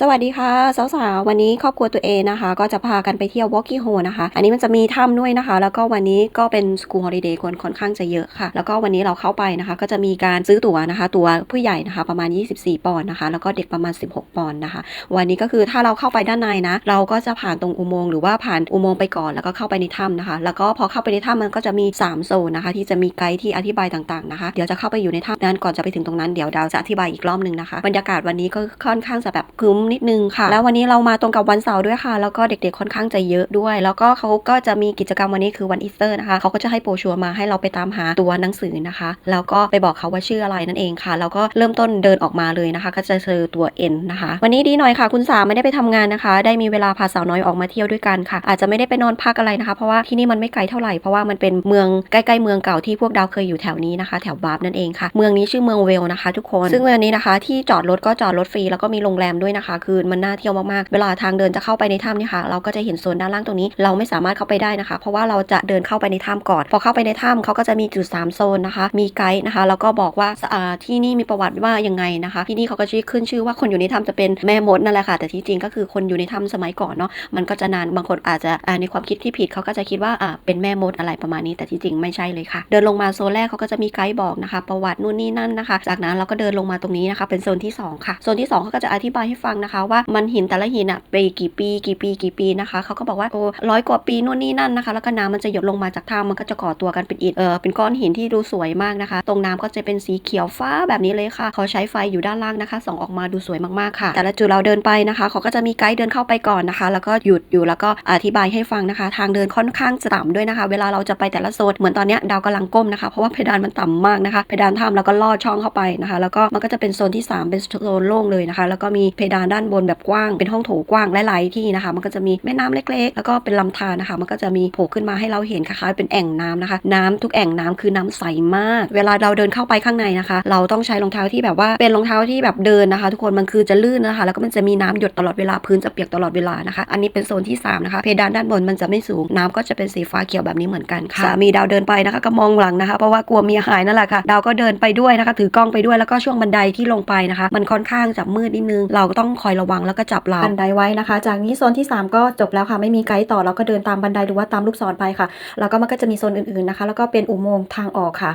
สวัสดีค่ะสาวๆวันนี้ครอบครัวตัวเองนะคะ ก็จะพากันไปเที่ยว Walkie h o นะคะ อันนี้มันจะมีถ้ำด้วยนะคะ แล้วก็วันนี้ก็เป็น School Holiday คนค่อนข้างจะเยอะค่ะ แล้วก็วันนี้เราเข้าไปนะคะ ก็จะมีการซื้อตั๋วนะคะ ตั๋วผู้ใหญ่นะคะประมาณ 24 ปอนด์นะคะ แล้วก็เด็กประมาณ 16 ปอนด์นะคะ วันนี้ก็คือถ้าเราเข้าไปด้านในนะ เราก็จะผ่านตรงอุโมงค์หรือว่าผ่านอุโมงค์ไปก่อนแล้วก็เข้าไปในถ้ำนะคะ แล้วก็พอเข้าไปในถ้ำมันก็จะมี 3 โซนนะคะ ที่จะมีไกด์ที่อธิบายต่างๆนะคะ เดี๋ยวจะเข้าไปอยู่ในถ้ำนั้นก่อนจะไปถึงตรงนั้นเดี๋ยวดาวจะอธิบายอีกรอบนึงนะคะบรรยากาศวันนี้ก็ค่อนข้างจะแบบคึ้มนิดนึงค่ะ แล้ววันนี้เรามาตรงกับวันเสาร์ด้วยค่ะ แล้วก็เด็กๆค่อนข้างจะเยอะด้วย แล้วก็เขาก็จะมีกิจกรรมวันนี้คือวันอีสเตอร์นะคะเขาก็จะให้โปรชัวร์มาให้เราไปตามหาตัวหนังสือนะคะ แล้วก็ไปบอกเขาว่าชื่ออะไรนั่นเองค่ะแล้วก็เริ่มต้นเดินออกมาเลยนะคะ ก็จะเจอตัว N นะคะ วันนี้ดีหน่อยค่ะ คุณสาไม่ได้ไปทำงานนะคะ ได้มีเวลาพาสาวน้อยออกมาเที่ยวด้วยกันค่ะ อาจจะไม่ได้ไปนอนพักอะไรนะคะ เพราะว่าที่นี่มันไม่ไกลเท่าไหร่เพราะว่ามันเป็นเมืองใกล้ๆเมืองเก่าที่พวกดาวเคยอยู่แถวนี้นะคะ แถวบาร์บนั่นเองค่ะ เมืองนี้ชื่อเมืองเวลนะคะ ทุกคน ซึ่งเมืองนี้นะคะ ที่จอดรถก็จอดรถฟรีแล้วก็มีโรงแรมด้วยนะคะคือมันน่าเที่ยวมากๆ เวลาทางเดินจะเข้าไปในถ้ำเนี่ยค่ะ เราก็จะเห็นโซนด้านล่างตรงนี้ เราไม่สามารถเข้าไปได้นะคะ เพราะว่าเราจะเดินเข้าไปในถ้ำก่อน พอเข้าไปในถ้ำเขาก็จะมีจุด 3 โซนนะคะ มีไกด์นะคะแล้วก็บอกว่าที่นี่มีประวัติว่ายังไงนะคะ ที่นี่เขาก็จะขึ้นชื่อว่าคนอยู่ในถ้ำจะเป็นแม่มดนั่นแหละค่ะ แต่ที่จริงก็คือคนอยู่ในถ้ำสมัยก่อนเนาะ มันก็จะนาน บางคนอาจจะในความคิดที่ผิดเขาก็จะคิดว่าเป็นแม่มดอะไรประมาณนี้ แต่ที่จริงไม่ใช่เลยค่ะ เดินลงมาโซนแรกเขาก็จะมีไกด์บอกนะคะ ประวัตินู่นนี่นั่นนะคะ จากนั้นเราก็เดินลงมาตรงนี้นะคะ เป็นโซนที่สองค่ะ โซนที่สองเขาก็จะอธิบายให้ฟังนะคะ ว่ามันหินแต่ละหินอะไปกี่ปี กี่ปี กี่ปีนะคะเขาก็บอกว่าโอ้ร้อยกว่าปีนู่นนี่นั่นนะคะ แล้วก็น้ำมันจะหยดลงมาจากถ้ำมันก็จะก่อตัวกันเป็นอิฐเออเป็นก้อนหินที่ดูสวยมากนะคะ ตรงน้ำก็จะเป็นสีเขียวฟ้าแบบนี้เลยค่ะ เขาใช้ไฟอยู่ด้านล่างนะคะส่องออกมาดูสวยมากๆค่ะ แต่ละจุดเราเดินไปนะคะเขาก็จะมีไกด์เดินเข้าไปก่อนนะคะ แล้วก็หยุดอยู่แล้วก็อธิบายให้ฟังนะคะ ทางเดินค่อนข้างจะต่ำด้วยนะคะ เวลาเราจะไปแต่ละโซนเหมือนตอนนี้ดาวกำลังก้มนะคะ เพราะว่าเพดานมันต่ำมากนะคะ เพดานถ้ำแล้วก็ลอดช่องเข้าไปนะคะ แล้วก็มันก็จะเป็นโซนที่สามเป็นโซนโล่งเลยนะคะ แล้วก็มีเพดานด้านบนแบบกว้างเป็นห้องโถงกว้างหลายๆที่นะคะ มันก็จะมีแม่น้ำเล็กๆ แล้วก็เป็นลำธารนะคะ มันก็จะมีโผล่ขึ้นมาให้เราเห็นคล้ายๆเป็นแอ่งน้ำนะคะ น้ำทุกแอ่งน้ำคือน้ำใสมาก เวลาเราเดินเข้าไปข้างในนะคะ เราต้องใช้รองเท้าที่แบบว่าเป็นรองเท้าที่แบบเดินนะคะ ทุกคนมันคือจะลื่นนะคะ แล้วก็มันจะมีน้ำหยดตลอดเวลาพื้นจะเปียกตลอดเวลานะคะ อันนี้เป็นโซนที่สามนะคะเพดานด้านบนมันจะไม่สูงน้ำก็จะเป็นสีฟ้าเขียวแบบนี้เหมือนกันค่ะสามีดาวเดินไปนะคะก็มองหลังนะคะเพราะว่ากลัวเมียหายนั่นแหละค่ะดาวก็เดินไปด้วยนะคะ ถือกล้องไปด้วยแล้วก็ช่วงบันไดที่ลงไปนะคะ มันค่อนข้างจะมืดนิดนึง เราก็ต้องคอยระวังแล้วก็จับราวบันไดไว้นะคะ จากนี้โซนที่ 3 ก็จบแล้วค่ะ ไม่มีไกด์ต่อเราก็เดินตามบันไดหรือว่าตามลูกศรไปค่ะ แล้วก็มันก็จะมีโซนอื่นๆนะคะ แล้วก็เป็นอุโมงค์ทางออกค่ะ